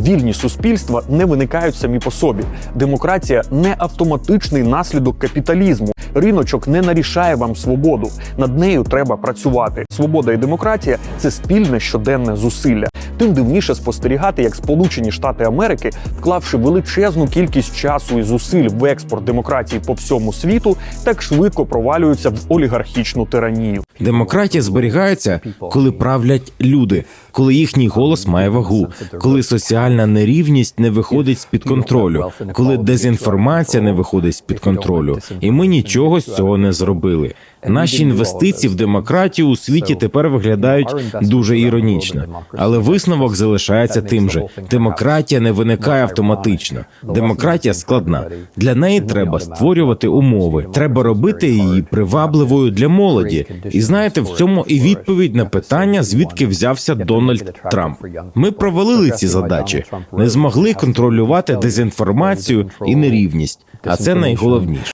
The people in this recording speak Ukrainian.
Вільні суспільства не виникають самі по собі. Демократія не автоматичний наслідок капіталізму. Риночок не нарішає вам свободу. Над нею треба працювати. Свобода і демократія це спільне щоденне зусилля. Тим дивніше спостерігати, як Сполучені Штати Америки, вклавши величезну кількість часу і зусиль в експорт демократії по всьому світу, так швидко провалюються в олігархічну тиранію. Демократія зберігається, коли правлять люди, коли їхній голос має вагу, коли соціальна нерівність не виходить з під контролю, коли дезінформація не виходить з під контролю, і ми нічого з цього не зробили. Наші інвестиції в демократію у світі тепер виглядають дуже іронічно, але висновок залишається тим же: демократія не виникає автоматично. Демократія складна. Для неї треба створювати умови. Треба робити її привабливою для молоді. І знаєте, в цьому і відповідь на питання, звідки взявся Дональд Трамп. Ми провалили ці задачі, не змогли контролювати дезінформацію і нерівність. А це найголовніше.